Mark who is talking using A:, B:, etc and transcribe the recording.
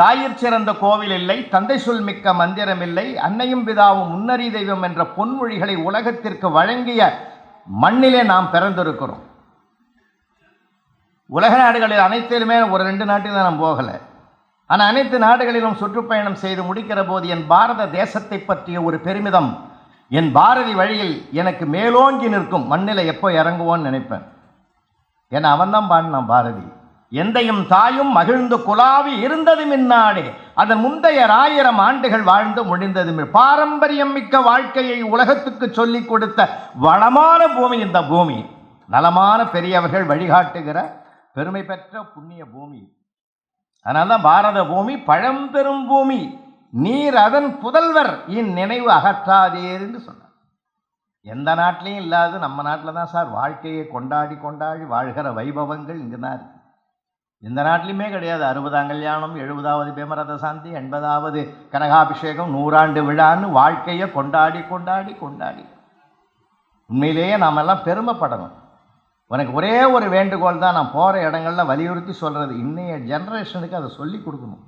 A: தாயிற் சிறந்த கோவில் இல்லை தந்தை சொல் மிக்க மந்திரம் இல்லை அன்னையும் பிதாவும் முன்னறி தெய்வம் என்ற பொன்மொழிகளை உலகத்திற்கு வழங்கிய மண்ணிலே நாம் பிறந்திருக்கிறோம் உலக நாடுகளில் அனைத்திலுமே ஒரு ரெண்டு நாட்டில் தான் நாம் போகலை ஆனால் அனைத்து நாடுகளிலும் சுற்றுப்பயணம் செய்து முடிக்கிற போது என் பாரத தேசத்தை பற்றிய ஒரு பெருமிதம் என் பாரதி வழியில் எனக்கு மேலோங்கி நிற்கும் மண்ணில் எப்போ இறங்குவோன்னு நினைப்பேன் ஏன்னா அவன்தான் பாடினான் பாரதி எந்தையும் தாயும் மகிழ்ந்து குலாவி இருந்தது மின்னாடே அதன் முந்தைய ஆயிரம் ஆண்டுகள் வாழ்ந்து முடிந்தது பாரம்பரியம் மிக்க வாழ்க்கையை உலகத்துக்கு சொல்லிக் கொடுத்த வளமான பூமி இந்த பூமி நலமான பெரியவர்கள் வழிகாட்டுகிற பெருமை பெற்ற புண்ணிய பூமி அதனால தான் பாரத பூமி பழம்பெரும் பூமி நீர் அதன் புதல்வர் நினைவு அகற்றாதீர் என்று சொன்னார் எந்த நாட்டிலையும் இல்லாது நம்ம நாட்டில் தான் சார் வாழ்க்கையை கொண்டாடி கொண்டாடி வாழ்கிற வைபவங்கள் இங்கே தான் இருக்குது இந்த நாட்டிலையுமே கிடையாது அறுபதாம் கல்யாணம் எழுபதாவது பேமரத சாந்தி எண்பதாவது கனகாபிஷேகம் நூறாண்டு விழான்னு வாழ்க்கையை கொண்டாடி கொண்டாடி கொண்டாடி உண்மையிலேயே நாம் எல்லாம் பெருமைப்படணும் உனக்கு ஒரே ஒரு வேண்டுகோள் தான் நான் போகிற இடங்கள்ல வலியுறுத்தி சொல்கிறது இன்றைய ஜென்ரேஷனுக்கு அதை சொல்லி கொடுக்கணும்